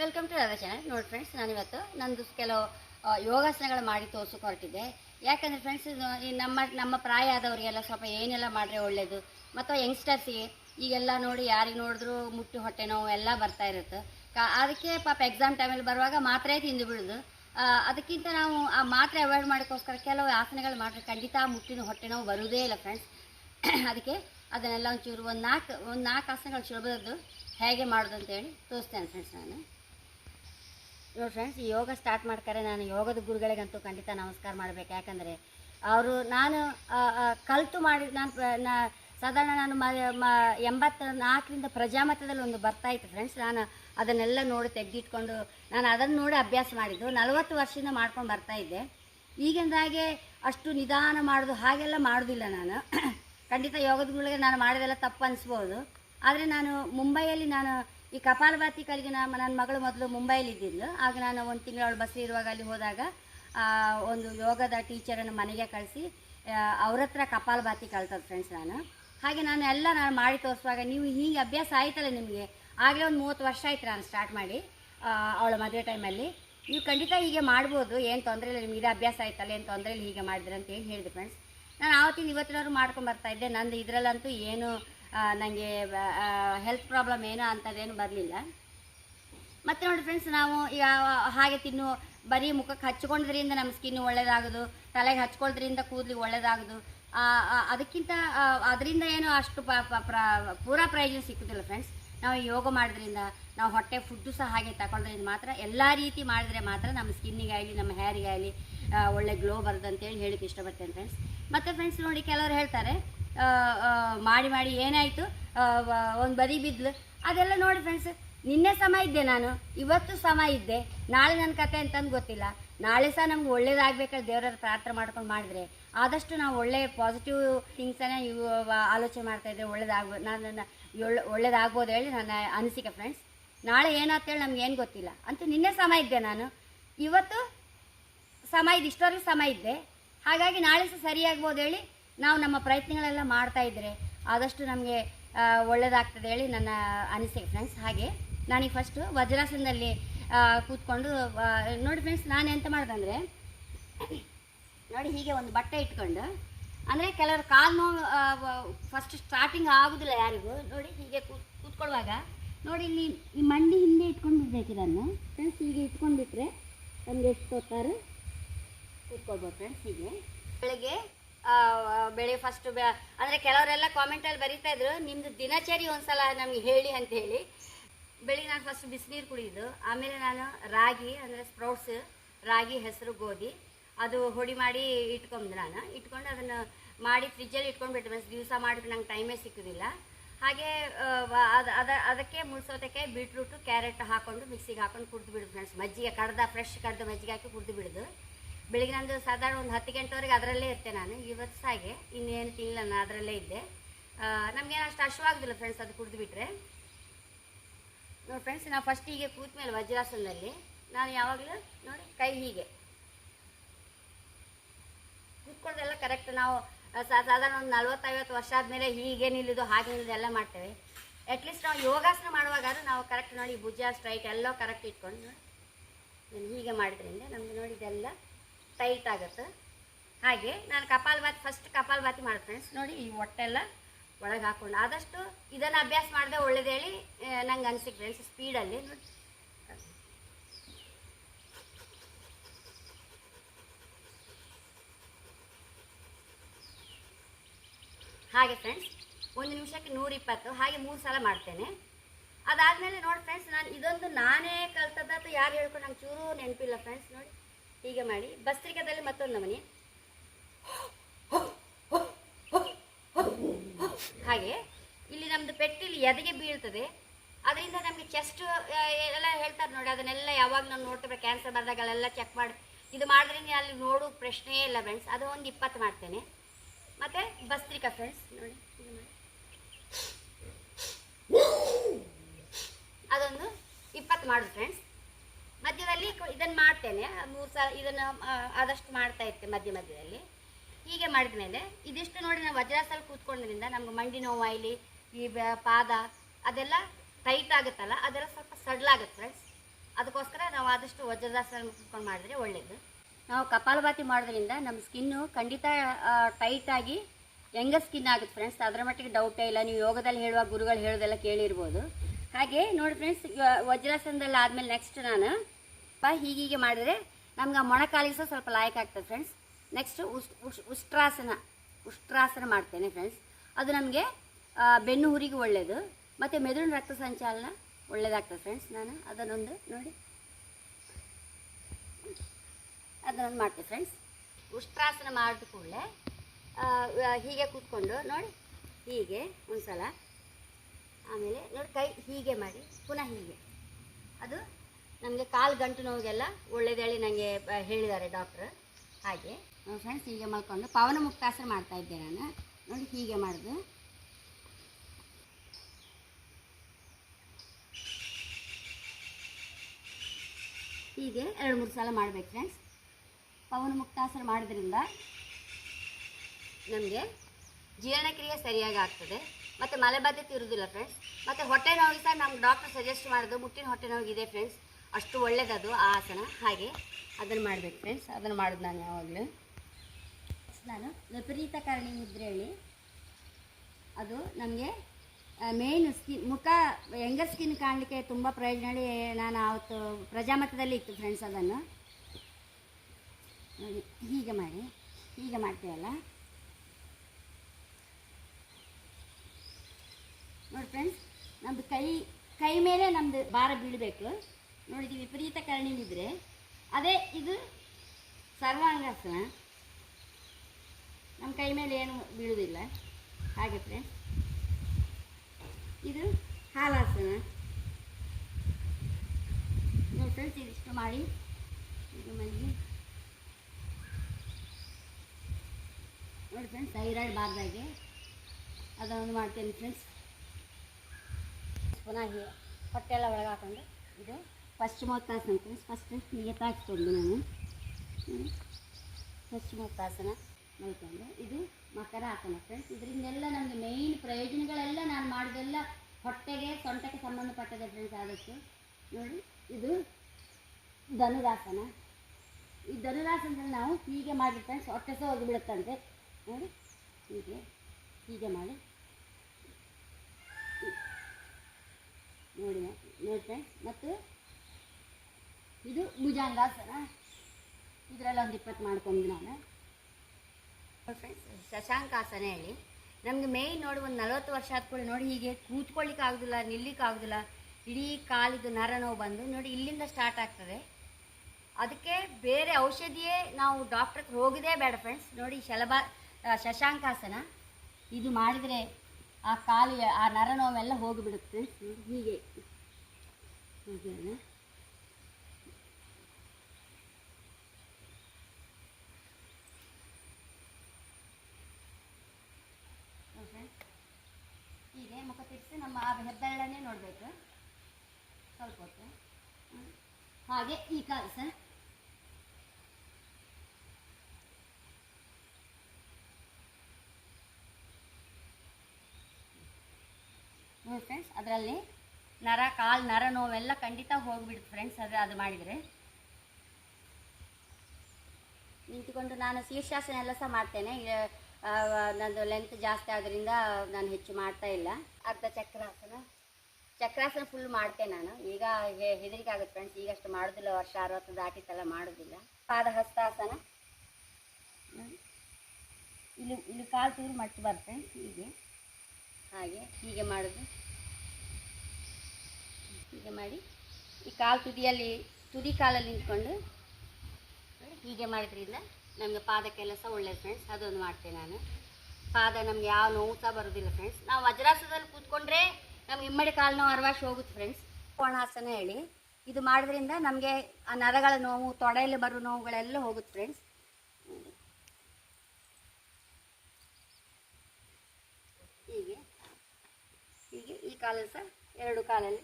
Welcome to Radha channel ನೋಡಿ friends ನಾನಿವತ್ತು ನಂದು ಕೆಲವು ಯೋಗಾಸನಗಳು ಮಾಡಿ ತೋರಿಸೋಕೆ ಹೊರಟಿದ್ದೆ ಯಾಕಂದರೆ ಫ್ರೆಂಡ್ಸ್ ಈ ನಮ್ಮ ನಮ್ಮ ಪ್ರಾಯ ಆದವರಿಗೆಲ್ಲ ಸ್ವಲ್ಪ ಏನೆಲ್ಲ ಮಾಡಿದ್ರೆ ಒಳ್ಳೆಯದು ಮತ್ತು ಯಂಗ್ಸ್ಟರ್ಸಿಗೆ ಈಗೆಲ್ಲ ನೋಡಿ ಯಾರಿಗೆ ನೋಡಿದ್ರು ಮುಟ್ಟಿ, ಹೊಟ್ಟೆ ನೋವು ಎಲ್ಲ ಬರ್ತಾ ಇರುತ್ತೆ. ಕಾ, ಅದಕ್ಕೆ ಪಾಪ ಎಕ್ಸಾಮ್ ಟೈಮಲ್ಲಿ ಬರುವಾಗ ಮಾತ್ರೆ ತಿಂದು ಬಿಡೋದು. ಅದಕ್ಕಿಂತ ನಾವು ಆ ಮಾತ್ರೆ ಅವಾಯ್ಡ್ ಮಾಡೋಕ್ಕೋಸ್ಕರ ಕೆಲವು ಆಸನಗಳು ಮಾಡಿದ್ರೆ ಖಂಡಿತ ಮುಟ್ಟಿನ, ಹೊಟ್ಟೆ ನೋವು ಬರುವುದೇ ಇಲ್ಲ ಫ್ರೆಂಡ್ಸ್ ಅದಕ್ಕೆ ಅದನ್ನೆಲ್ಲ ಒಂಚೂರು, ಒಂದು ನಾಲ್ಕು ಒಂದು ನಾಲ್ಕು ಆಸನಗಳು ಸುಲಭದದ್ದು ಹೇಗೆ ಮಾಡೋದು ಅಂತೇಳಿ ತೋರಿಸ್ತೇನೆ ಫ್ರೆಂಡ್ಸ್ ನಾನು. ನೋಡಿ ಫ್ರೆಂಡ್ಸ್ ಯೋಗ ಸ್ಟಾರ್ಟ್ ಮಾಡ್ತಾರೆ. ನಾನು ಯೋಗದ ಗುರುಗಳಿಗಂತೂ ಖಂಡಿತ ನಮಸ್ಕಾರ ಮಾಡಬೇಕು. ಯಾಕಂದರೆ ಅವರು ನಾನು ಕಲಿತು ಮಾಡಿ, ನಾನು ಸಾಧಾರಣ ನಾನು ಮ, ಮ- ಎಂಬತ್ತ ನಾಲ್ಕರಿಂದ ಪ್ರಜಾಮತದಲ್ಲಿ ಒಂದು ಬರ್ತಾ ಇತ್ತು ಫ್ರೆಂಡ್ಸ್ ನಾನು ಅದನ್ನೆಲ್ಲ ನೋಡಿ ತೆಗೆದಿಟ್ಕೊಂಡು ನಾನು ಅದನ್ನು ನೋಡಿ ಅಭ್ಯಾಸ ಮಾಡಿದ್ದು. ನಲವತ್ತು ವರ್ಷದಿಂದ ಮಾಡ್ಕೊಂಡು ಬರ್ತಾ ಇದ್ದೆ. ಈಗಿಂದಾಗೆ ಅಷ್ಟು ನಿಧಾನ ಮಾಡೋದು, ಹಾಗೆಲ್ಲ ಮಾಡೋದಿಲ್ಲ ನಾನು. ಖಂಡಿತ ಯೋಗದ ಗುರುಗಳಿಗೆ ನಾನು ಮಾಡಿದೆಲ್ಲ ತಪ್ಪು ಅನಿಸ್ಬೋದು. ಆದರೆ ನಾನು ಮುಂಬೈಯಲ್ಲಿ ನಾನು ಈ ಕಪಾಲಭಾತಿ ಕಲಿಗೆ ನಮ್ಮ ನನ್ನ ಮಗಳು ಮೊದಲು ಮುಂಬೈಲಿ ಇದ್ದಿದ್ದು ಆಗ ನಾನು ಒಂದು ತಿಂಗಳು ಅವಳು ಬಸ್ ಇರುವಾಗ ಅಲ್ಲಿ ಹೋದಾಗ ಒಂದು ಯೋಗದ ಟೀಚರನ್ನು ಮನೆಗೆ ಕಳಿಸಿ ಅವ್ರ ಹತ್ರ ಕಪಾಲಭಾತಿ ಕಲ್ತದ್ದು ಫ್ರೆಂಡ್ಸ್ ನಾನು. ಹಾಗೆ ನಾನು ಎಲ್ಲ ನಾನು ಮಾಡಿ ತೋರಿಸುವಾಗ ನೀವು ಹೀಗೆ ಅಭ್ಯಾಸ ಆಯ್ತಲ್ಲ ನಿಮಗೆ? ಆಗಲೇ ಒಂದು ಮೂವತ್ತು ವರ್ಷ ಆಯ್ತು ನಾನು ಸ್ಟಾರ್ಟ್ ಮಾಡಿ ಅವಳ ಮದುವೆ ಟೈಮಲ್ಲಿ ನೀವು ಖಂಡಿತ ಹೀಗೆ ಮಾಡ್ಬೋದು. ಏನು ತೊಂದರೆ ಇಲ್ಲ, ನಿಮ್ಗೆ ಇದು ಅಭ್ಯಾಸ ಆಯ್ತಲ್ಲ, ಏನು ತೊಂದರೆ ಇಲ್ಲ, ಹೀಗೆ ಮಾಡಿದ್ರೆ ಅಂತ ಹೇಳಿ ಹೇಳಿದೆ ಫ್ರೆಂಡ್ಸ್ ನಾನು ಆವತ್ತಿನ ಇವತ್ತಿನವರು ಮಾಡ್ಕೊಂಡು ಬರ್ತಾ ಇದ್ದೆ. ನಂದು ಇದರಲ್ಲಂತೂ ಏನು ನನಗೆ ಹೆಲ್ತ್ ಪ್ರಾಬ್ಲಮ್ ಏನೋ ಅಂಥದ್ದೇನು ಬರಲಿಲ್ಲ. ಮತ್ತೆ ನೋಡಿ ಫ್ರೆಂಡ್ಸ್ ನಾವು ಈಗ ಹಾಗೆ ತಿನ್ನು, ಬರೀ ಮುಖಕ್ಕೆ ಹಚ್ಕೊಂಡ್ರಿಂದ ನಮ್ಮ ಸ್ಕಿನ್ ಒಳ್ಳೇದಾಗೋದು, ತಲೆಗೆ ಹಚ್ಕೊಳ್ಳೋದ್ರಿಂದ ಕೂದಲು ಒಳ್ಳೇದಾಗೋದು. ಅದಕ್ಕಿಂತ ಅದರಿಂದ ಏನು ಅಷ್ಟು ಪ ಪ್ರ- ಪೂರಾ ಪ್ರಯೋಜನ ಸಿಕ್ಕುದಿಲ್ಲ ಫ್ರೆಂಡ್ಸ್ ನಾವು ಯೋಗ ಮಾಡೋದ್ರಿಂದ, ನಾವು ಹೊಟ್ಟೆ ಫುಡ್ಡು ಸಹ ಹಾಗೆ ತಗೊಳ್ಳೋದ್ರಿಂದ ಮಾತ್ರ, ಎಲ್ಲ ರೀತಿ ಮಾಡಿದ್ರೆ ಮಾತ್ರ ನಮ್ಮ ಸ್ಕಿನ್ನಿಗಾಗಲಿ ನಮ್ಮ ಹೇರಿಗಾಗಲಿ ಒಳ್ಳೆ ಗ್ಲೋ ಬರೋದಂತೇಳಿ ಹೇಳಕ್ಕೆ ಇಷ್ಟಪಡ್ತೇನೆ ಫ್ರೆಂಡ್ಸ್ ಮತ್ತು ಫ್ರೆಂಡ್ಸ್ ನೋಡಿ ಕೆಲವರು ಹೇಳ್ತಾರೆ ಮಾಡಿ ಮಾಡಿ ಏನಾಯಿತು? ಒಂದು ಬದಿ ಬಿದ್ಲು. ಅದೆಲ್ಲ ನೋಡಿ ಫ್ರೆಂಡ್ಸ್ ನಿನ್ನೆ ಸಮ ಇದ್ದೆ ನಾನು. ಇವತ್ತು ಸಮ ಇದ್ದೆ. ನಾಳೆ ನನ್ನ ಕತೆ ಅಂತಂದು ಗೊತ್ತಿಲ್ಲ. ನಾಳೆ ಸಹ ನಮ್ಗೆ ಒಳ್ಳೇದಾಗಬೇಕಾದ್ರೆ ದೇವರ ಪ್ರಾರ್ಥನೆ ಮಾಡ್ಕೊಂಡು ಮಾಡಿದ್ರೆ. ಆದಷ್ಟು ನಾವು ಒಳ್ಳೆ ಪಾಸಿಟಿವ್ ಥಿಂಗ್ಸನ್ನೇ ಇವು ಆಲೋಚನೆ ಮಾಡ್ತಾ ಇದ್ದರೆ ಒಳ್ಳೇದಾಗ್ಬೋದು ನಾನು ನನ್ನ, ಒಳ್ಳೆ, ಒಳ್ಳೇದಾಗ್ಬೋದು ಹೇಳಿ ನನ್ನ ಅನಿಸಿಕೆ ಫ್ರೆಂಡ್ಸ್ ನಾಳೆ ಏನಾಗ್ತೇಳಿ ನಮ್ಗೆ ಏನು ಗೊತ್ತಿಲ್ಲ. ಅಂತೂ ನಿನ್ನೆ ಸಮ ಇದ್ದೆ ನಾನು. ಇವತ್ತು ಸಮ ಇದೆ ಇಷ್ಟವರೆಗೆ ಸಮ ಇದ್ದೆ. ಹಾಗಾಗಿ ನಾಳೆ ಸಹ ಸರಿಯಾಗ್ಬೋದು ಹೇಳಿ ನಾವು ನಮ್ಮ ಪ್ರಯತ್ನಗಳೆಲ್ಲ ಮಾಡ್ತಾ ಇದ್ದರೆ ಆದಷ್ಟು ನಮಗೆ ಒಳ್ಳೆಯದಾಗ್ತದೆ ಹೇಳಿ ನನ್ನ ಅನಿಸಿಕೆ ಫ್ರೆಂಡ್ಸ್ ಹಾಗೆ ನಾನೀಗ ಫಸ್ಟು ವಜ್ರಾಸನದಲ್ಲಿ ಕೂತ್ಕೊಂಡು ನೋಡಿ ಫ್ರೆಂಡ್ಸ್ ನಾನು ಎಂತ ಮಾಡಿದಂದರೆ ನೋಡಿ ಹೀಗೆ ಒಂದು ಬಟ್ಟೆ ಇಟ್ಕೊಂಡು, ಅಂದರೆ ಕೆಲವರು ಕಾಲು ನೋವು ಫಸ್ಟ್ ಸ್ಟಾರ್ಟಿಂಗ್ ಆಗೋದಿಲ್ಲ ಯಾರಿಗೂ. ನೋಡಿ ಹೀಗೆ ಕೂತ್, ಕೂತ್ಕೊಳ್ಳುವಾಗ, ನೋಡಿ ಇಲ್ಲಿ ಈ ಮಂಡಿ ಹಿಂದೆ ಇಟ್ಕೊಂಡು ಬಿಡ್ಬೇಕು ಇದನ್ನು. ಫ್ರೆಂಡ್ಸ್ ಹೀಗೆ ಇಟ್ಕೊಂಡ್ಬಿಟ್ರೆ ನಮಗೆ ಎಷ್ಟು ಕೂತ್ಕೊಳ್ಬೋದು ಫ್ರೆಂಡ್ಸ್ ಹೀಗೆ. ಬೆಳಿಗ್ಗೆ ಆ, ಫಸ್ಟು ಫಸ್ಟ್ ಅಂದರೆ ಕೆಲವರೆಲ್ಲ ಕಾಮೆಂಟಲ್ಲಿ ಬರೀತಾ ಇದ್ರು ನಿಮ್ಮದು ದಿನಚರಿ ಒಂದ್ಸಲ ನಮಗೆ ಹೇಳಿ ಅಂತ ಹೇಳಿ. ಬೆಳಿಗ್ಗೆ ನಾನು ಫಸ್ಟ್ ಬಿಸಿನೀರು ಕುಡಿಯೋದು ಆಮೇಲೆ ನಾನು ರಾಗಿ ಅಂದರೆ ಸ್ಪ್ರೌಟ್ಸ್ ರಾಗಿ ಹೆಸರು ಗೋಧಿ ಅದು ಹೊಡಿ ಮಾಡಿ ಇಟ್ಕೊಂಡು ನಾನು. ಇಟ್ಕೊಂಡು ಅದನ್ನು ಮಾಡಿ ಫ್ರಿಜ್ಜಲ್ಲಿ ಇಟ್ಕೊಂಡ್ಬಿಟ್ಟು ಮೀನ್ಸ್ ದಿವಸ ಮಾಡಿದ್ರೆ ನಂಗೆ ಟೈಮೇ ಸಿಕ್ಕೋದಿಲ್ಲ. ಹಾಗೆ ಅದ ಅದ ಅದಕ್ಕೆ ಮುಳ್ಸೋದಕ್ಕೆ ಬೀಟ್ರೂಟು ಕ್ಯಾರೆಟ್ ಹಾಕ್ಕೊಂಡು ಮಿಕ್ಸಿಗೆ ಹಾಕೊಂಡು ಕುಡ್ದು ಬಿಡೋದು ಮಜ್ಜಿಗೆ ಕಡ್ದ ಫ್ರೆಶ್ ಕಡ್ದು ಮಜ್ಜಿಗೆ ಹಾಕಿ ಕುಡ್ದು ಬಿಡೋದು. ಬೆಳಿಗ್ಗೆ ನಂದು ಸಾಧಾರಣ ಒಂದು ಹತ್ತು ಗಂಟೆವರೆಗೆ ಅದರಲ್ಲೇ ಇರ್ತೆ ನಾನು. ಇವತ್ತು ಹಾಗೆ ಇನ್ನೇನು ತಿನ್ನಲ್ಲ ನಾನು ಅದರಲ್ಲೇ ಇದ್ದೆ. ನಮಗೇನು ಅಷ್ಟು ಹಶ್ವಾಗೋದಿಲ್ಲ ಫ್ರೆಂಡ್ಸ್ ಅದು ಕುಡಿದು ಬಿಟ್ರೆ. ನೋಡಿ ಫ್ರೆಂಡ್ಸ್ ನಾವು ಫಸ್ಟ್ ಹೀಗೆ ಕೂತ ಮೇಲೆ ವಜ್ರಾಸನದಲ್ಲಿ, ನಾನು ಯಾವಾಗಲೂ ನೋಡಿ ಕೈ ಹೀಗೆ. ಕೂತ್ಕೊಳ್ಳೋದೆಲ್ಲ ಕರೆಕ್ಟ್ ನಾವು ಸಾಧಾರಣ ಒಂದು ನಲ್ವತ್ತೈವತ್ತು ವರ್ಷ ಆದಮೇಲೆ ಹೀಗೆ ನಿಲ್ಲೋದು ಹಾಗೆ ನಿಲ್ಲೋದು ಎಲ್ಲ ಮಾಡ್ತೇವೆ. ಅಟ್ಲೀಸ್ಟ್ ನಾವು ಯೋಗಾಸನ ಮಾಡುವಾಗಾದ್ರೂ ನಾವು ಕರೆಕ್ಟ್ ನೋಡಿ ಭುಜ ಸ್ಟ್ರೈಟ್ ಎಲ್ಲ ಕರೆಕ್ಟ್ ಇಟ್ಕೊಂಡು ನಾನು ಹೀಗೆ ಮಾಡಿದ್ರಿಂದ ನಮ್ಗೆ ನೋಡಿ ಇದೆಲ್ಲ ಟೈಟ್ ಆಗುತ್ತೆ. ಹಾಗೆ ನಾನು ಕಪಾಲಭಾತಿ ಫಸ್ಟ್ ಕಪಾಲಭಾತಿ ಮಾಡಿ ಫ್ರೆಂಡ್ಸ್ ನೋಡಿ ಈ ಹೊಟ್ಟೆಲ್ಲ ಒಳಗೆ ಹಾಕೊಂಡು, ಆದಷ್ಟು ಇದನ್ನು ಅಭ್ಯಾಸ ಮಾಡಿದೆ ಒಳ್ಳೇದು ಹೇಳಿ ನಂಗೆ ಅನಿಸಿಕೆ ಫ್ರೆಂಡ್ಸ್ ಸ್ಪೀಡಲ್ಲಿ ನೋಡಿ ಹಾಗೆ ಫ್ರೆಂಡ್ಸ್ ಒಂದು ನಿಮಿಷಕ್ಕೆ ನೂರಿಪ್ಪತ್ತು, ಹಾಗೆ ಮೂರು ಸಲ ಮಾಡ್ತೇನೆ. ಅದಾದಮೇಲೆ ನೋಡಿ ಫ್ರೆಂಡ್ಸ್ ನಾನು ಇದೊಂದು ನಾನೇ ಕಲ್ತದ್ದು ಯಾರು ಹೇಳ್ಕೊಂಡು ನಂಗೆ ಚೂರು ನೆನಪಿಲ್ಲ ಫ್ರೆಂಡ್ಸ್ ನೋಡಿ. ಹೀಗೆ ಮಾಡಿ ಬಸ್ತ್ರಿಕದಲ್ಲಿ ಮತ್ತೊಂದು ನಮನಿ. ಹಾಗೆ ಇಲ್ಲಿ ನಮ್ಮದು ಪೆಟ್ಟಿಲಿ ಎದೆಗೆ ಬೀಳ್ತದೆ. ಅದರಿಂದ ನಮಗೆ ಚೆಸ್ಟ್ ಎಲ್ಲ ಹೇಳ್ತಾರೆ ನೋಡಿ, ಅದನ್ನೆಲ್ಲ ಯಾವಾಗ ನಾವು ನೋಡ್ತೇವೆ ಕ್ಯಾನ್ಸರ್ ಬಂದಾಗಲೆಲ್ಲ ಚೆಕ್ ಮಾಡಿ. ಇದು ಮಾಡಿದ್ರಿಂದ ಅಲ್ಲಿ ನೋಡೋ ಪ್ರಶ್ನೆಯೇ ಇಲ್ಲ ಫ್ರೆಂಡ್ಸ್ ಅದು ಒಂದು ಇಪ್ಪತ್ತು ಮಾಡ್ತೇನೆ. ಮತ್ತು ಬಸ್ತ್ರಿಕ ಫ್ರೆಂಡ್ಸ್ ನೋಡಿ ಅದೊಂದು ಇಪ್ಪತ್ತು ಮಾಡುದು ಫ್ರೆಂಡ್ಸ್ ಮಧ್ಯದಲ್ಲಿ ಇದನ್ನು ಮಾಡ್ತೇನೆ. ಮೂರು ಸಲ ಇದನ್ನು ಆದಷ್ಟು ಮಾಡ್ತಾ ಇರ್ತೇನೆ ಮಧ್ಯ ಮಧ್ಯದಲ್ಲಿ. ಹೀಗೆ ಮಾಡಿದ ಮೇಲೆ ಇದಿಷ್ಟು ನೋಡಿ ನಾವು ವಜ್ರಾಸಲ್ಲಿ ಕೂತ್ಕೊಂಡ್ರಿಂದ ನಮ್ಗೆ ಮಂಡಿ ನೋವು, ಆಯ್ಲಿ, ಈ ಪಾದ ಅದೆಲ್ಲ ಟೈಟ್ ಆಗುತ್ತಲ್ಲ, ಅದೆಲ್ಲ ಸ್ವಲ್ಪ ಸಡ್ಲಾಗುತ್ತೆ ಫ್ರೆಂಡ್ಸ್ ಅದಕ್ಕೋಸ್ಕರ ನಾವು ಆದಷ್ಟು ವಜ್ರದಾಸನ ಕೂತ್ಕೊಂಡು ಮಾಡಿದ್ರೆ ಒಳ್ಳೆಯದು ನಾವು ಕಪಾಲಭಾತಿ ಮಾಡೋದ್ರಿಂದ ನಮ್ಮ ಸ್ಕಿನ್ನು ಖಂಡಿತ ಟೈಟ್ ಆಗಿ ಯಂಗ ಸ್ಕಿನ್ ಆಗುತ್ತೆ ಫ್ರೆಂಡ್ಸ್ ಅದರ ಮಟ್ಟಿಗೆ ಡೌಟೇ ಇಲ್ಲ. ನೀವು ಯೋಗದಲ್ಲಿ ಹೇಳುವ ಗುರುಗಳು ಹೇಳೋದೆಲ್ಲ ಕೇಳಿರ್ಬೋದು. ಹಾಗೆ ನೋಡಿ ಫ್ರೆಂಡ್ಸ್ ವಜ್ರಾಸನದಲ್ಲಿ ಆದಮೇಲೆ ನೆಕ್ಸ್ಟ್ ನಾನು ಪ ಹೀಗೀಗೆ ಮಾಡಿದರೆ ನಮ್ಗೆ ಆ ಮೊಣಕಾಲಿಗೆ ಸಹ ಸ್ವಲ್ಪ ಲಾಯಕ್ ಆಗ್ತದೆ ಫ್ರೆಂಡ್ಸ್ ನೆಕ್ಸ್ಟ್ ಉಸ್ ಉಷ್, ಉಷ್ಟ್ರಾಸನ ಉಷ್ಟ್ರಾಸನ ಮಾಡ್ತೇನೆ ಫ್ರೆಂಡ್ಸ್ ಅದು ನಮಗೆ ಬೆನ್ನು ಹುರಿಗೆ ಒಳ್ಳೆಯದು ಮತ್ತು ಮೆದುಳಿನ ರಕ್ತ ಸಂಚಾಲನ ಒಳ್ಳೆಯದಾಗ್ತದೆ ಫ್ರೆಂಡ್ಸ್ ನಾನು ಅದನ್ನೊಂದು ನೋಡಿ. ಅದನ್ನೊಂದು ಮಾಡ್ತೀನಿ ಫ್ರೆಂಡ್ಸ್ ಉಷ್ಟ್ರಾಸನ ಮಾಡಿದ ಕೂಡಲೇ ಹೀಗೆ ಕೂತ್ಕೊಂಡು ನೋಡಿ. ಹೀಗೆ ಒಂದು ಸಲ ಆಮೇಲೆ ನೋಡಿ ಕೈ ಹೀಗೆ ಮಾಡಿ, ಪುನಃ ಹೀಗೆ. ಅದು ನಮಗೆ ಕಾಲು ಗಂಟು ನೋವಿಗೆಲ್ಲ ಒಳ್ಳೇದು ಹೇಳಿ ನನಗೆ ಹೇಳಿದ್ದಾರೆ ಡಾಕ್ಟ್ರ್ ಹಾಗೆ. ಫ್ರೆಂಡ್ಸ್ ಹೀಗೆ ಮಾಡ್ಕೊಂಡು ಪವನ ಮುಕ್ತಾಸನ ಮಾಡ್ತಾ ಇದ್ದೆ ನಾನು. ನೋಡಿ, ಹೀಗೆ ಮಾಡಿದೆ. ಹೀಗೆ ಎರಡು ಮೂರು ಸಲ ಮಾಡಬೇಕು ಫ್ರೆಂಡ್ಸ್ ಪವನ ಮುಕ್ತಾಸನ ಮಾಡೋದ್ರಿಂದ ನಮಗೆ ಜೀರ್ಣಕ್ರಿಯೆ ಸರಿಯಾಗಿ ಆಗ್ತದೆ ಮತ್ತು ಮಲೆಬದ್ಧತೆ ಇರೋದಿಲ್ಲ ಫ್ರೆಂಡ್ಸ್ ಮತ್ತು ಹೊಟ್ಟೆ ನೋವಿಗೆ ಸಹ ನಮ್ಗೆ ಡಾಕ್ಟರ್ ಸಜೆಸ್ಟ್ ಮಾಡೋದು ಮುಟ್ಟಿನ ಹೊಟ್ಟೆ ನೋವಿಗಿದೆ ಫ್ರೆಂಡ್ಸ್ ಅಷ್ಟು ಒಳ್ಳೆಯದದು ಆ ಆಸನ. ಹಾಗೆ ಅದನ್ನು ಮಾಡಬೇಕು ಫ್ರೆಂಡ್ಸ್ ಅದನ್ನು ಮಾಡೋದು ನಾನು ಯಾವಾಗಲೂ. ನಾನು ವಿಪರೀತ ಕಾರಣಿ ಮುದ್ರೆ ಹೇಳಿ, ಅದು ನಮಗೆ ಮೇನ್ ಸ್ಕಿನ್ ಮುಖ ಯಂಗರ್ ಸ್ಕಿನ್ ಕಾಣಲಿಕ್ಕೆ ತುಂಬ ಪ್ರಯೋಜನ ಹೇಳಿ ನಾನು ಆವತ್ತು ಪ್ರಜಾಮತದಲ್ಲಿ ಇತ್ತು ಫ್ರೆಂಡ್ಸ್ ಅದನ್ನು. ನೋಡಿ, ಹೀಗೆ ಮಾಡಿ, ಹೀಗೆ ಮಾಡ್ತೇವಲ್ಲ? ನೋಡಿ ಫ್ರೆಂಡ್ಸ್ ನಮ್ಮದು ಕೈ ಕೈ ಮೇಲೆ ನಮ್ಮದು ಭಾರ ಬೀಳಬೇಕು. ನೋಡಿದ್ದು ವಿಪರೀತ ಕರಣಿಲಿದ್ರೆ ಅದೇ ಇದು ಸರ್ವಾಂಗಾಸನ. ನಮ್ಮ ಕೈ ಮೇಲೆ ಏನು ಬೀಳುವುದಿಲ್ಲ ಹಾಗೆ ಫ್ರೆಂಡ್ಸ್. ಇದು ಹಾಲಾಸನ. ನೋಡಿ ಫ್ರೆಂಡ್ಸ್, ಇದಿಷ್ಟು ಮಾಡಿ. ಇದು ಮನೆಗೆ ನೋಡಿ ಫ್ರೆಂಡ್ಸ್ ಥೈರಾಯ್ಡ್ ಬಾರ್ದಾಗೆ. ಅದನ್ನು ಮಾಡ್ತೇನೆ ಫ್ರೆಂಡ್ಸ್. ಪುನಃ ಒಳಗೆ ಹಾಕೊಂಡು ಎಲ್ಲ ಪಶ್ಚಿಮೋತ್ತಾಸನ ಫ್ರೆಂಡ್ಸ್ ಫಸ್ಟ್ ಹೀಗೆ ತಾಕಿಕೊಂಡು ನಾನು ಫಸ್ಟ್ ಪಶ್ಚಿಮೋತ್ತಾಸನ ನೋಡಿಕೊಂಡು ಇದು ಮಕರ ಆಸನ ಫ್ರೆಂಡ್ಸ್ ಇದರಿಂದೆಲ್ಲ ನಮಗೆ ಮೇಯ್ನ್ ಪ್ರಯೋಜನಗಳೆಲ್ಲ ನಾನು ಮಾಡಿದೆಲ್ಲ ಹೊಟ್ಟೆಗೆ, ಸೊಂಟಕ್ಕೆ ಸಂಬಂಧಪಟ್ಟದೆ ಫ್ರೆಂಡ್ಸ್ ಆದಷ್ಟು ನೋಡಿ, ಇದು ಧನುರಾಸನ. ಈ ಧನುರಾಸನದಲ್ಲಿ ನಾವು ಹೀಗೆ ಮಾಡಿ ಫ್ರೆಂಡ್ಸ್ ಹೊಟ್ಟೆ ಸಹ ಹೋಗಿಬಿಡುತ್ತಂತೆ ನೋಡಿ, ಹೀಗೆ ಹೀಗೆ ಮಾಡಿ. ನೋಡಿ ನೋಡಿ ಫ್ರೆಂಡ್ಸ್ ಮತ್ತು ಇದು ಭುಜಾಂಗಾಸನ ಇದರಲ್ಲಿ ಒಂದು ಇಪ್ಪತ್ತು ಮಾಡ್ಕೊಂಡು ನಾನು ಫ್ರೆಂಡ್ಸ್ ಶಶಾಂಕಾಸನ ಹೇಳಿ, ನಮಗೆ ಮೇಯ್ನ್ ನೋಡಿ ಒಂದು ನಲವತ್ತು ವರ್ಷ ಆದ್ಕೊಳ್ಳಿ ನೋಡಿ ಹೀಗೆ ಕೂತ್ಕೊಳ್ಳಿಕ್ಕೆ ಆಗೋದಿಲ್ಲ, ನಿಲ್ಲಿಕ್ಕೆ ಆಗೋದಿಲ್ಲ, ಇಡೀ ಕಾಲಿದ್ದು ನರ ನೋವು ಬಂದು ನೋಡಿ ಇಲ್ಲಿಂದ ಸ್ಟಾರ್ಟ್ ಆಗ್ತದೆ. ಅದಕ್ಕೆ ಬೇರೆ ಔಷಧಿಯೇ ನಾವು ಡಾಕ್ಟ್ರಿಗೆ ಹೋಗಿದೆ ಬೇಡ ಫ್ರೆಂಡ್ಸ್ ನೋಡಿ ಶಲಭ ಶಶಾಂಕಾಸನ ಇದು ಮಾಡಿದರೆ ಆ ಕಾಲು ಆ ನರ ನೋವೆಲ್ಲ ಹೋಗಿಬಿಡುತ್ತೆ. ಹೀಗೆ. ಹೀಗೆ ಅಲ್ಲ? ನೋಡಿ friends. ಹೀಗೆ ಮುಖ ತಿರ್ಸಿ ನಮ್ಮ ಹೆಬ್ಬೆರಳನ್ನೇ ನೋಡಬೇಕು. ಸ್ವಲ್ಪ ಹೊತ್ತು. ಹಾಗೆ ಈ ಕಾಲು ಸರ್ ನೋಡಿ ಫ್ರೆಂಡ್ಸ್ ಅದರಲ್ಲಿ ನರ, ಕಾಲು, ನರ ನೋವೆಲ್ಲ ಖಂಡಿತ ಹೋಗ್ಬಿಡುತ್ತೆ ಫ್ರೆಂಡ್ಸ್ ಅದು ಅದು ಮಾಡಿದರೆ. ನಿಂತುಕೊಂಡು ನಾನು ಶೀರ್ಷಾಸನ ಎಲ್ಲ ಸಹ ಮಾಡ್ತೇನೆ. ನಂದು ಲೆಂತ್ ಜಾಸ್ತಿ ಆದ್ದರಿಂದ ನಾನು ಹೆಚ್ಚು ಮಾಡ್ತಾ ಇಲ್ಲ. ಅರ್ಧ ಚಕ್ರಾಸನ. ಚಕ್ರಾಸನ ಫುಲ್ ಮಾಡ್ತೆ ನಾನು. ಈಗ ಹೆದರಿಕೆ ಆಗುತ್ತೆ ಫ್ರೆಂಡ್ಸ್ ಈಗಷ್ಟು ಮಾಡೋದಿಲ್ಲ ವರ್ಷ ಅರವತ್ತು ದಾಟಿತೆಲ್ಲ ಮಾಡೋದಿಲ್ಲ. ಪಾದ ಹಸ್ತಾಸನ ಇಲ್ಲಿ ಇಲ್ಲಿ ಕಾಲು ತೂರು ಮಟ್ಟು ಬರುತ್ತೆ ಹೀಗೆ. ಹಾಗೆ ಹೀಗೆ ಮಾಡೋದು. ಹೀಗೆ ಮಾಡಿ ಈ ಕಾಲು ತುದಿಯಲ್ಲಿ ತುದಿ ಕಾಲಲ್ಲಿ ನಿಂತ್ಕೊಂಡು ಹೀಗೆ ಮಾಡಿದ್ರಿಂದ ನಮಗೆ ಪಾದಕ್ಕೆಲ್ಲ ಸಹ ಒಳ್ಳೆಯದು ಫ್ರೆಂಡ್ಸ್ ಅದೊಂದು ಮಾಡ್ತೇನೆ ನಾನು. ಪಾದ ನಮ್ಗೆ ಯಾವ ನೋವು ಸಹ ಬರೋದಿಲ್ಲ ಫ್ರೆಂಡ್ಸ್ ನಾವು ವಜ್ರಾಸನದಲ್ಲಿ ಕೂತ್ಕೊಂಡ್ರೆ ನಮ್ಗೆ ಇಮ್ಮಡಿ ಕಾಲು ನೋವು ಅರ್ವಾಶ್ ಹೋಗುತ್ತೆ ಫ್ರೆಂಡ್ಸ್ ಕೋಣಾಸನ ಹೇಳಿ. ಇದು ಮಾಡೋದ್ರಿಂದ ನಮಗೆ ಆ ನರಗಳ ನೋವು, ತೊಡೆಯಲ್ಲಿ ಬರೋ ನೋವುಗಳೆಲ್ಲ ಹೋಗುತ್ತೆ ಫ್ರೆಂಡ್ಸ್ ಹೀಗೆ ಹೀಗೆ ಈ ಕಾಲಲ್ಲಿ ಸಹ ಎರಡು ಕಾಲಲ್ಲಿ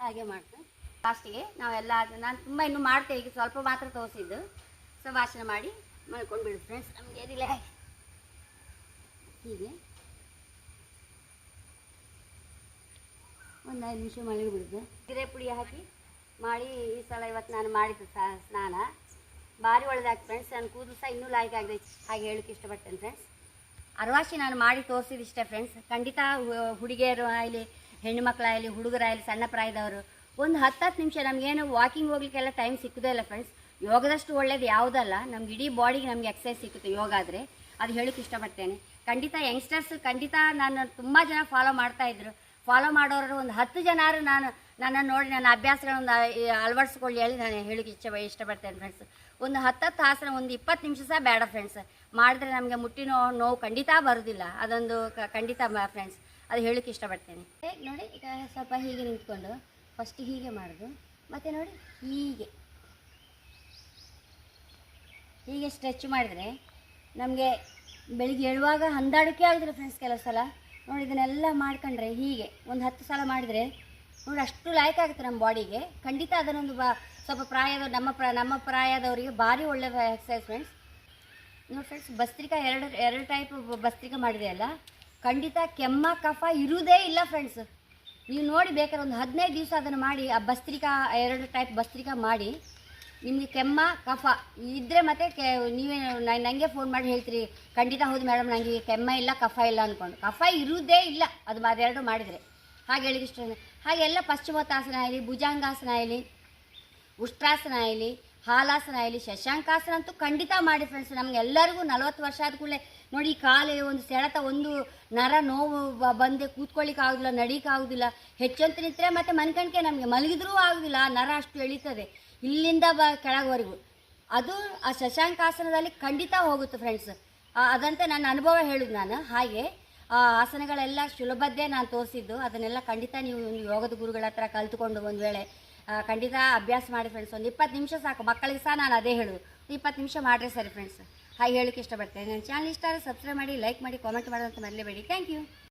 ಹಾಗೆ ಮಾಡ್ತೇವೆ ಲಾಸ್ಟಿಗೆ ನಾವೆಲ್ಲ ನಾನು ತುಂಬ ಇನ್ನೂ ಮಾಡ್ತೇವೆ, ಈಗ ಸ್ವಲ್ಪ ಮಾತ್ರ ತೋರಿಸಿದ್ದು. ಸೊ ಮಾಡಿ ಮಾಡ್ಕೊಂಡು ಬಿಡು ಫ್ರೆಂಡ್ಸ್ ನಮಗೆ ರಿಲೇ ಹೀಗೆ ಒಂದು ಐದು ನಿಮಿಷ ಮಳೆ ಬಿಡುದು ಕಿರೆ ಪುಡಿ ಹಾಕಿ ಮಾಡಿ ಈ ಸಲ ಇವತ್ತು ನಾನು ಮಾಡಿದ್ದು ಸ್ನಾನ. ಭಾರಿ ಒಳ್ಳೆದಾಗಿ ಫ್ರೆಂಡ್ಸ್ ನನ್ನ ಕೂದಲು ಸಹ ಇನ್ನೂ ಲಾಯ್ಕ್ ಆಗಿದೆ, ಹಾಗೆ ಹೇಳಕ್ಕೆ ಇಷ್ಟಪಡ್ತೇನೆ ಫ್ರೆಂಡ್ಸ್ ಅರವಾಸಿ ನಾನು ಮಾಡಿ ತೋರಿಸಿದಿಷ್ಟೇ ಫ್ರೆಂಡ್ಸ್ ಖಂಡಿತ ಹುಡುಗಿಯರು ಆಗಲಿ ಹೆಣ್ಣು ಮಕ್ಕಳಾಗಲಿ ಹುಡುಗರಾಗಲಿ ಸಣ್ಣ ಪ್ರಾಯದವರು, ಒಂದು ಹತ್ತು ಹತ್ತು ನಿಮಿಷ ನಮಗೇನು ವಾಕಿಂಗ್ ಹೋಗ್ಲಿಕ್ಕೆಲ್ಲ ಟೈಮ್ ಸಿಕ್ಕದೇ ಇಲ್ಲ ಫ್ರೆಂಡ್ಸ್ ಯೋಗದಷ್ಟು ಒಳ್ಳೇದು ಯಾವುದಲ್ಲ, ನಮ್ಗೆ ಇಡೀ ಬಾಡಿಗೆ ನಮಗೆ ಎಕ್ಸಸೈಸ್ ಸಿಕ್ಕುತ್ತೆ ಯೋಗ ಆದರೆ. ಅದು ಹೇಳಕ್ಕೆ ಇಷ್ಟಪಡ್ತೇನೆ. ಖಂಡಿತ ಯಂಗ್ಸ್ಟರ್ಸ್ ಖಂಡಿತ ನಾನು ತುಂಬ ಜನ ಫಾಲೋ ಮಾಡ್ತಾ ಇದ್ರು. ಫಾಲೋ ಮಾಡೋರು ಒಂದು ಹತ್ತು ಜನರು ನಾನು ನನ್ನನ್ನು ನೋಡಿ ನನ್ನ ಅಭ್ಯಾಸಗಳನ್ನು ಅಳವಡಿಸ್ಕೊಳ್ಳಿ ಹೇಳಿ ನಾನು ಹೇಳಕ್ಕೆ ಇಷ್ಟ ಇಷ್ಟಪಡ್ತೇನೆ ಫ್ರೆಂಡ್ಸ್ ಒಂದು ಹತ್ತತ್ತು ಆಸನ ಒಂದು ಇಪ್ಪತ್ತು ನಿಮಿಷ ಸಹ ಬೇಡ ಫ್ರೆಂಡ್ಸ್ ಮಾಡಿದ್ರೆ ನಮಗೆ ಮುಟ್ಟಿ ನೋವು ನೋವು ಖಂಡಿತ ಬರೋದಿಲ್ಲ. ಅದೊಂದು ಖಂಡಿತ ಫ್ರೆಂಡ್ಸ್ ಅದು ಹೇಳಕ್ಕೆ ಇಷ್ಟಪಡ್ತೇನೆ. ನೋಡಿ, ಈಗ ಸ್ವಲ್ಪ ಹೀಗೆ ನಿಂತ್ಕೊಂಡು ಫಸ್ಟ್ ಹೀಗೆ ಮಾಡೋದು, ಮತ್ತು ನೋಡಿ, ಹೀಗೆ. ಹೀಗೆ ಸ್ಟ್ರೆಚ್ ಮಾಡಿದರೆ ನಮಗೆ ಬೆಳಿಗ್ಗೆ ಏಳುವಾಗ ಹಂದಾಡಕ್ಕೆ ಆಗಿದ್ರೆ ಫ್ರೆಂಡ್ಸ್ ಕೆಲವು ಸಲ. ನೋಡಿ, ಇದನ್ನೆಲ್ಲ ಮಾಡ್ಕೊಂಡ್ರೆ ಹೀಗೆ. ಒಂದು ಹತ್ತು ಸಲ ಮಾಡಿದರೆ ನೋಡಿ, ಅಷ್ಟು ಲಾಯ್ಕ್ ಆಗುತ್ತೆ ನಮ್ಮ ಬಾಡಿಗೆ ಖಂಡಿತ ಅದನ್ನೊಂದು ಬಾ, ಸ್ವಲ್ಪ ಪ್ರಾಯದ, ನಮ್ಮ ಪ್ರ, ನಮ್ಮ ಪ್ರಾಯದವರಿಗೆ ಭಾರಿ ಒಳ್ಳೆ ಎಕ್ಸಸೈಸ್ ಫ್ರೆಂಡ್ಸ್ ನೋಡಿ ಫ್ರೆಂಡ್ಸ್ ಭಸ್ತ್ರಿಕಾ ಎರಡು ಎರಡು ಟೈಪ್ ಭಸ್ತ್ರಿಕಾ ಮಾಡಿದೆ ಅಲ್ಲ. ಖಂಡಿತ ಕೆಮ್ಮ, ಕಫ ಇರುವುದೇ ಇಲ್ಲ ಫ್ರೆಂಡ್ಸ್ ನೀವು ನೋಡಿ, ಬೇಕಾದ್ರೆ ಒಂದು ಹದಿನೈದು ದಿವಸ ಅದನ್ನು ಮಾಡಿ, ಆ ಭಸ್ತ್ರಿಕಾ ಎರಡು ಟೈಪ್ ಭಸ್ತ್ರಿಕಾ ಮಾಡಿ ನಿಮಗೆ ಕೆಮ್ಮ, ಕಫ ಇದ್ದರೆ ಮತ್ತೆ ಕೆ, ನೀವೇ ನನಗೆ ಫೋನ್ ಮಾಡಿ ಹೇಳ್ತೀರಿ. ಖಂಡಿತ ಹೌದು ಮೇಡಮ್ ನನಗೆ ಕೆಮ್ಮ ಇಲ್ಲ, ಕಫ ಇಲ್ಲ ಅಂದ್ಕೊಂಡು ಕಫ ಇರುವುದೇ ಇಲ್ಲ, ಅದು ಅದೆರಡು ಮಾಡಿದರೆ. ಹಾಗೆ ಹೇಳಿದ ಇಷ್ಟ. ಹಾಗೆ ಎಲ್ಲ ಪಶ್ಚಿಮೋತ್ತಾಸನ ಆಗಲಿ ಭುಜಾಂಗಾಸನ ಆಗಲಿ ಉಷ್ಟ್ರಾಸನ ಆಗಲಿ ಹಾಲಾಸನ ಆಗಲಿ ಶಶಾಂಕಾಸನ ಅಂತೂ ಖಂಡಿತ ಮಾಡಿ ಫ್ರೆಂಡ್ಸ್ ನಮಗೆ ಎಲ್ಲರಿಗೂ ನಲವತ್ತು ವರ್ಷ ಆದ ಕೂಡಲೇ ನೋಡಿ ಕಾಲು ಒಂದು ಸೆಳೆತ, ಒಂದು ನರ ನೋವು ಬಂದೆ ಕೂತ್ಕೊಳ್ಳಿಕ್ಕೆ ಆಗೋದಿಲ್ಲ ನಡೀಕಾಗೋದಿಲ್ಲ ಹೆಚ್ಚಂತ ನಿಂತರೆ ಮತ್ತೆ ಮನ್ಕಣ್ಕೆ ನಮಗೆ ಮಲಗಿದ್ರೂ ಆಗೋದಿಲ್ಲ ನರ ಅಷ್ಟು ಎಳೀತದೆ. ಇಲ್ಲಿಂದ ಬ ಕೆಳಗವರೆಗೂ. ಅದು ಆ ಶಶಾಂಕಾಸನದಲ್ಲಿ ಖಂಡಿತ ಹೋಗುತ್ತೆ ಫ್ರೆಂಡ್ಸ್ ಅದಂತೆ ನನ್ನ ಅನುಭವ ಹೇಳುದು ನಾನು. ಹಾಗೆ, ಆ, ಆಸನಗಳೆಲ್ಲ ಸುಲಭದ್ದೇ ನಾನು ತೋರಿಸಿದ್ದು. ಅದನ್ನೆಲ್ಲ ಖಂಡಿತ ನೀವು ಯೋಗದ ಗುರುಗಳ ಹತ್ರ ಕಲ್ತುಕೊಂಡು ಒಂದು ವೇಳೆ ಖಂಡಿತ ಅಭ್ಯಾಸ ಮಾಡಿ ಫ್ರೆಂಡ್ಸ್ ಒಂದು ಇಪ್ಪತ್ತು ನಿಮಿಷ ಸಾಕು. ಮಕ್ಕಳಿಗೆ ಸಹ ನಾನು ಅದೇ ಹೇಳೋದು. ಇಪ್ಪತ್ತು ನಿಮಿಷ ಮಾಡ್ರಿ ಸರಿ ಫ್ರೆಂಡ್ಸ್ ಹಾಗೆ ಹೇಳೋಕ್ಕೆ ಇಷ್ಟಪಡ್ತೇನೆ. ನನ್ನ ಚಾನಲ್ ಇಷ್ಟ ಆದರೆ ಸಬ್ಸ್ಕ್ರೈಬ್ ಮಾಡಿ ಲೈಕ್ ಮಾಡಿ ಕಾಮೆಂಟ್ ಮಾಡೋದಂತ ಮರಲೇಬೇಡಿ. Thank you